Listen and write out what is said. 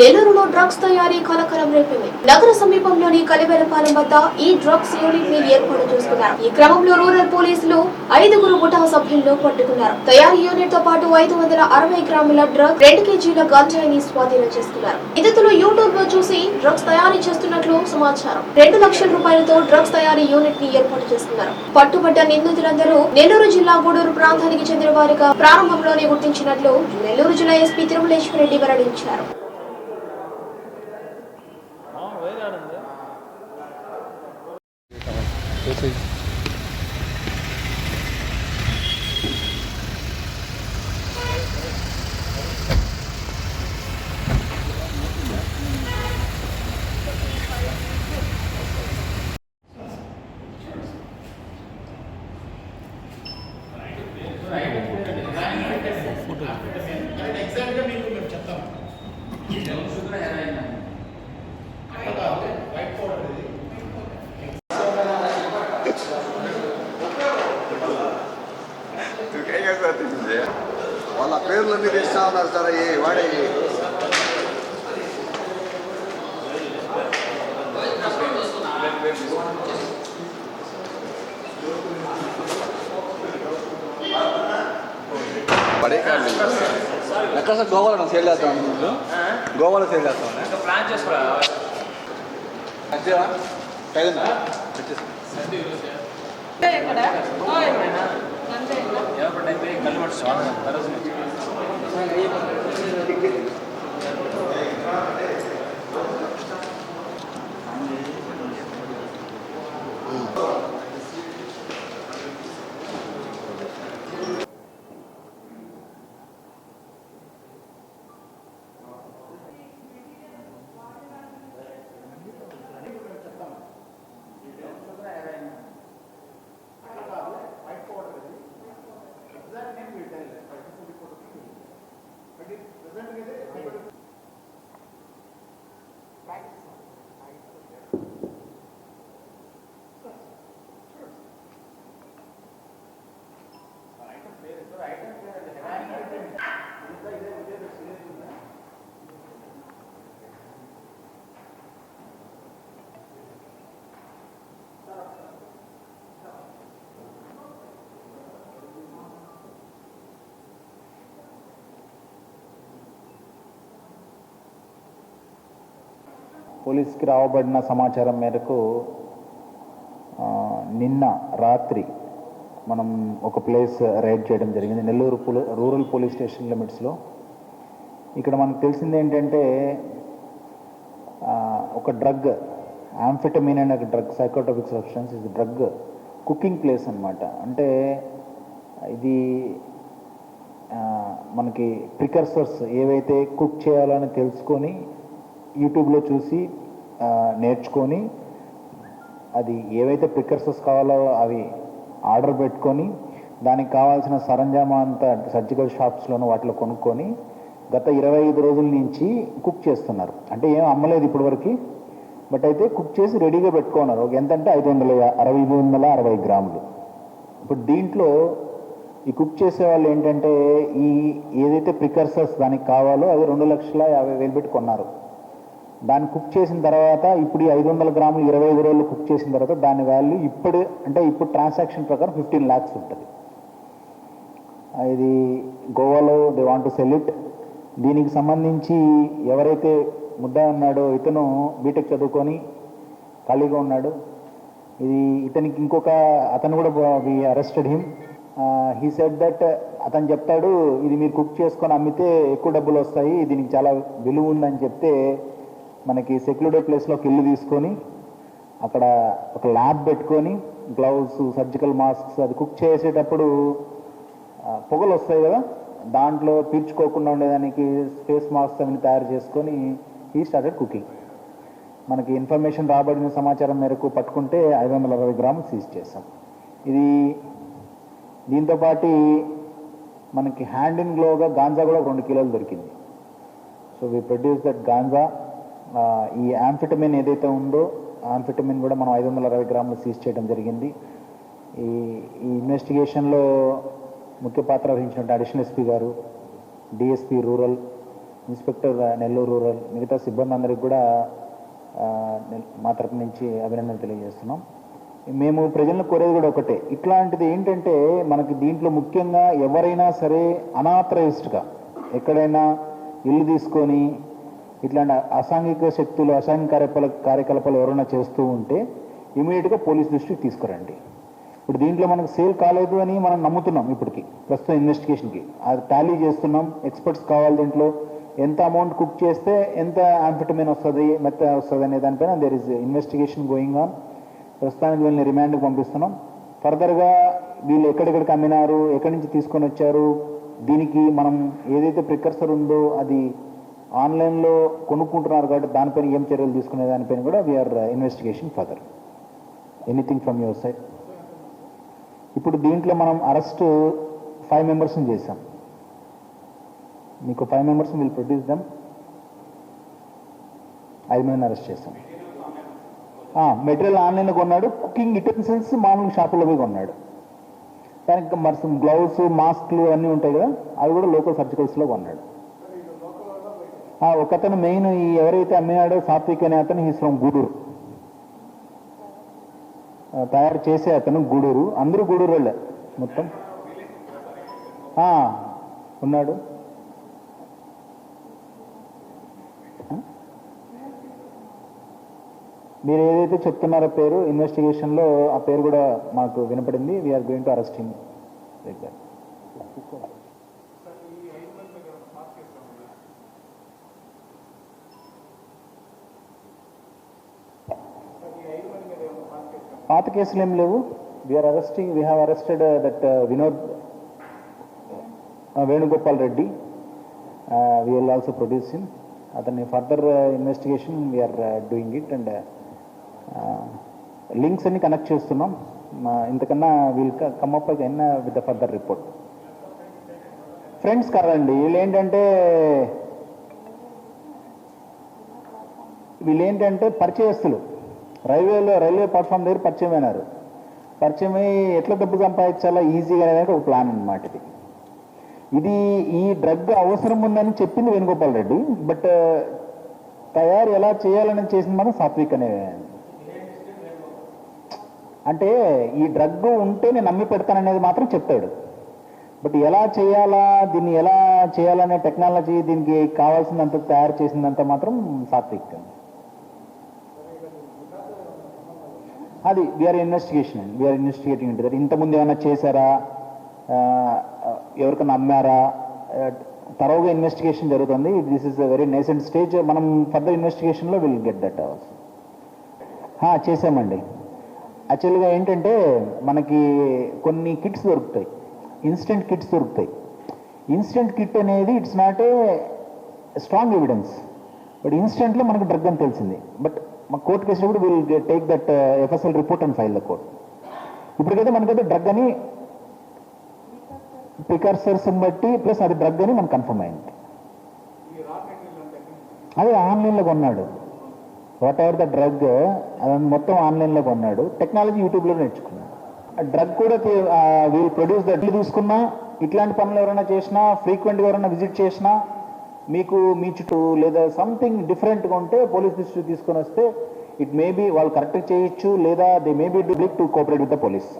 నెల్లూరులో డ్రగ్స్ తయారీ కలకలం రేపింది. నగర సమీపంలోని కలివేలపాలెం వద్ద ఈ డ్రగ్స్ యూనిట్ని ఏర్పాటు చేసుకున్నారు. ఈ క్రమంలో రూరల్ పోలీసులు ఐదుగురు ముఠా సభ్యులను పట్టుకున్నారు. తయారీ యూనిట్తో పాటు ఐదు వందల అరవై గ్రాముల డ్రగ్ రెండు కేజీల గంజాయిని స్వాధీనం చేసుకున్నారు. నిందితులు యూట్యూబ్లో చూసి డ్రగ్స్ తయారీ చేస్తున్నట్లు సమాచారం. రెండు లక్షల రూపాయలతో డ్రగ్స్ తయారీ యూనిట్ని ఏర్పాటు చేసుకున్నారు. పట్టుబడ్డ నిందితులందరూ నెల్లూరు జిల్లా గూడూరు ప్రాంతానికి చెందిన వారిగా ప్రారంభంలోనే గుర్తించినట్లు నెల్లూరు జిల్లా ఎస్పీ తిరుమలేశ్వర రెడ్డి వెల్లడించారు ఇంకేం సార్ తెలిసింది వాళ్ళ పేర్లన్నీ తెస్తా ఉన్నారు సార్ అయ్యి వాడే పడే కార్డు ఎక్కడ సార్ గోవాలో సేల్ చేస్తాం గోవాలో సేల్ చేస్తాం ప్లాన్ చేసుకోరా. అంతేనా? తగిన వచ్చేసి పోలీస్కి రావబడిన సమాచారం మేరకు నిన్న రాత్రి మనం ఒక ప్లేస్ రైడ్ చేయడం జరిగింది. నెల్లూరు పోలీ రూరల్ పోలీస్ స్టేషన్ లిమిట్స్లో. ఇక్కడ మనకు తెలిసింది ఏంటంటే ఒక డ్రగ్ ఆంఫిటమిన్ అనే ఒక డ్రగ్ సైకోటోపిక్ సబ్స్టెన్స్ ఇది డ్రగ్ కుకింగ్ ప్లేస్ అన్నమాట. అంటే ఇది మనకి ప్రికర్సర్స్ ఏవైతే కుక్ చేయాలని తెలుసుకొని యూట్యూబ్లో చూసి నేర్చుకొని అది ఏవైతే ప్రికర్సెస్ కావాలో అవి ఆర్డర్ పెట్టుకొని దానికి కావాల్సిన సరంజామా అంతా సర్జికల్ షాప్స్లోనూ వాటిలో కొనుక్కొని గత ఇరవై ఐదు రోజుల నుంచి కుక్ చేస్తున్నారు. అంటే ఏం అమ్మలేదు ఇప్పటివరకు బట్ అయితే కుక్ చేసి రెడీగా పెట్టుకున్నారు. ఒక ఎంతంటే ఐదు వందల యా- అరవై ఐదు వందల అరవై గ్రాములు. ఇప్పుడు దీంట్లో ఈ కుక్ చేసే వాళ్ళు ఏంటంటే ఈ ఏదైతే ప్రికర్సర్స్ దానికి కావాలో అది రెండు లక్షల యాభై వేలు పెట్టి కొన్నారు. దాన్ని కుక్ చేసిన తర్వాత ఇప్పుడు ఈ ఐదు వందల గ్రాములు ఇరవై ఐదు రోజులు కుక్ చేసిన తర్వాత దాని వాల్యూ ఇప్పుడు అంటే ఇప్పుడు ట్రాన్సాక్షన్ ప్రకారం ఫిఫ్టీన్ ల్యాక్స్ ఉంటుంది. ఇది గోవాలో they want to sell it దీనికి సంబంధించి ఎవరైతే ముద్ద ఉన్నాడో ఇతను బీటెక్ చదువుకొని ఖాళీగా ఉన్నాడు. ఇది ఇతనికి ఇంకొక అతను కూడా we arrested him he said that అతను చెప్తాడు ఇది మీరు కుక్ చేసుకొని అమ్మితే ఎక్కువ డబ్బులు వస్తాయి దీనికి చాలా విలువ ఉందని చెప్తే మనకి సెక్యూర్డ్ ప్లేస్లోకి ఇల్లు తీసుకొని అక్కడ ఒక ల్యాబ్ పెట్టుకొని గ్లౌస్ సర్జికల్ మాస్క్స్ అది కుక్ చేసేటప్పుడు పొగలు వస్తాయి కదా? దాంట్లో పీల్చుకోకుండా ఉండేదానికి ఫేస్ మాస్క్ అవి తయారు చేసుకొని ఈ స్టార్టెడ్ కుకింగ్ మనకి ఇన్ఫర్మేషన్ రాబడిన సమాచారం మేరకు పట్టుకుంటే ఐదు వందల అరవై గ్రాములు సీజ్ చేసాం ఇది దీంతోపాటు మనకి హ్యాండ్ ఇన్ గ్లోగా గాంజా కూడా రెండు కిలోలు దొరికింది. So we produce that ganja. ఈ యాంఫిటమిన్ ఏదైతే ఉందో యాంఫిటమిన్ కూడా మనం ఐదు వందల అరవై గ్రాములు సీజ్ చేయడం జరిగింది. ఈ ఈ ఇన్వెస్టిగేషన్లో ముఖ్య పాత్ర వహించినట్టు additional SP garu DSP rural inspector Nellore rural మిగతా సిబ్బంది అందరికి కూడా మా తరపు నుంచి అభినందనలు తెలియజేస్తున్నాం. మేము ప్రజలను కోరేది కూడా ఒకటే. ఇట్లాంటిది ఏంటంటే మనకి దీంట్లో ముఖ్యంగా ఎవరైనా సరే అనాథరైజ్డ్గా ఎక్కడైనా ఇల్లు తీసుకొని ఇట్లాంటి అసాంఘిక శక్తులు అసాంఘిక కార్యకలాపాలు కార్యకలాపాలు ఎవరైనా చేస్తూ ఉంటే ఇమీడియట్గా పోలీస్ దృష్టికి తీసుకురండి. ఇప్పుడు దీంట్లో మనకు సేల్ కాలేదు అని మనం నమ్ముతున్నాం ఇప్పటికి ప్రస్తుతం ఇన్వెస్టిగేషన్కి. అది టాలీ చేస్తున్నాం ఎక్స్పర్ట్స్ కావాలి దీంట్లో. ఎంత అమౌంట్ కుక్ చేస్తే ఎంత ఆంఫిటమిన్ వస్తుంది మెత్త వస్తుంది అనే దానిపైన there is investigation going on ప్రస్తుతానికి వీళ్ళని రిమాండ్కి పంపిస్తున్నాం. ఫర్దర్గా వీళ్ళు ఎక్కడెక్కడికి అమ్మినారు ఎక్కడి నుంచి తీసుకొని వచ్చారు దీనికి మనం ఏదైతే ప్రికర్సర్ ఉందో అది ఆన్లైన్లో కొనుక్కుంటున్నారు కాబట్టి దానిపైన ఏం చర్యలు తీసుకునే దానిపైన కూడా we're investigation further anything from your side ఇప్పుడు దీంట్లో మనం అరెస్ట్ ఫైవ్ మెంబర్స్ని చేశాం. మీకు five members will produce them ఐదు మందిని అరెస్ట్ చేసాం మెటీరియల్ ఆన్లైన్లో కొన్నాడు. కుకింగ్ యుటెన్సిల్స్ మామూలు షాపులో పోయి కొన్నాడు. దానికి మరి గ్లౌస్ మాస్క్లు అన్నీ ఉంటాయి కదా అవి కూడా లోకల్ సర్జికల్స్లో కొన్నాడు. ఆ, ఒకతను మెయిన్ ఈ ఎవరైతే అమ్మినాడో సాత్విక్ అనే అతను హీస్ ఫ్రమ్ గూడూరు తయారు చేసే అతను గూడూరు అందరూ గూడూరు వాళ్ళే. మొత్తం. ఆ, ఉన్నాడు. మీరు ఏదైతే చెప్తున్నారో పేరు ఇన్వెస్టిగేషన్లో ఆ పేరు కూడా మాకు వినపడింది. We're going to arrest him పాత కేసులు ఏం లేవు. We're arresting we have arrested that Vinod Venugopal Reddy we will also produce him అతన్ని further investigation we're doing it and links అన్ని కనెక్ట్ చేస్తున్నాం. ఇంతకన్నా we'll come up again with the further report friends కాదండి. వీళ్ళు ఏంటంటే వీళ్ళు ఏంటంటే పరిచయస్తులు. రైల్వేలో రైల్వే ప్లాట్ఫామ్ దగ్గర పరిచయం అయినారు. పరిచయం అయ్యి ఎట్లా డబ్బు సంపాదించాలా ఈజీగా అనేది ఒక ప్లాన్ అనమాట ఇది. ఇది ఈ డ్రగ్ అవసరం ఉందని చెప్పింది వేణుగోపాల్ రెడ్డి బట్ uh, తయారు ఎలా చేయాలని చేసింది మనం సాత్విక్ అనే అంటే ఈ డ్రగ్ ఉంటే నేను నమ్మి పెడతాననేది మాత్రం చెప్తాడు బట్ ఎలా చేయాలా దీన్ని ఎలా చేయాలనే టెక్నాలజీ దీనికి కావాల్సినంత తయారు చేసిందంత మాత్రం సాత్విక్. అది వీఆర్ ఇన్వెస్టిగేషన్ అండి వీఆర్ ఇన్వెస్టిగేటింగ్ ఇంటి దట్ ఇంతకుముందు ఏమైనా చేశారా? ఎవరికైనా అమ్మారా తరోగా ఇన్వెస్టిగేషన్ జరుగుతుంది. This is a very nascent stage మనం ఫర్దర్ ఇన్వెస్టిగేషన్లో విల్ గెట్ దట్ ఆల్సో చేసామండి యాక్చువల్గా ఏంటంటే మనకి కొన్ని కిట్స్ దొరుకుతాయి. ఇన్స్టెంట్ కిట్స్ దొరుకుతాయి. ఇన్స్టెంట్ కిట్ అనేది it's not a strong evidence but ఇన్స్టెంట్లో మనకు డ్రగ్ అని తెలిసింది. బట్ మా court కేసినప్పుడు will take that FSL report and file the court ఇప్పటికైతే మనకైతే డ్రగ్ అని ప్రికర్సర్స్ బట్టి ప్లస్ అది డ్రగ్ అని మనకు కన్ఫర్మ్ అయింది. అదే ఆన్లైన్లో కొన్నాడు. వాట్ ఎవర్ ద డ్రగ్ అదని మొత్తం ఆన్లైన్లో కొన్నాడు. టెక్నాలజీ యూట్యూబ్లో నేర్చుకున్నాడు. డ్రగ్ కూడా వీళ్ళు ప్రొడ్యూస్ దట్ తీసుకున్నా ఇట్లాంటి పనులు ఎవరైనా చేసినా ఫ్రీక్వెంట్గా ఎవరైనా విజిట్ చేసినా మీకు మీ చుట్టూ లేదా సంథింగ్ డిఫరెంట్గా ఉంటే పోలీస్ దృష్టి తీసుకొని వస్తే ఇట్ మే బి వాళ్ళు కరెక్ట్ చేయొచ్చు లేదా they may be to cooperate with the police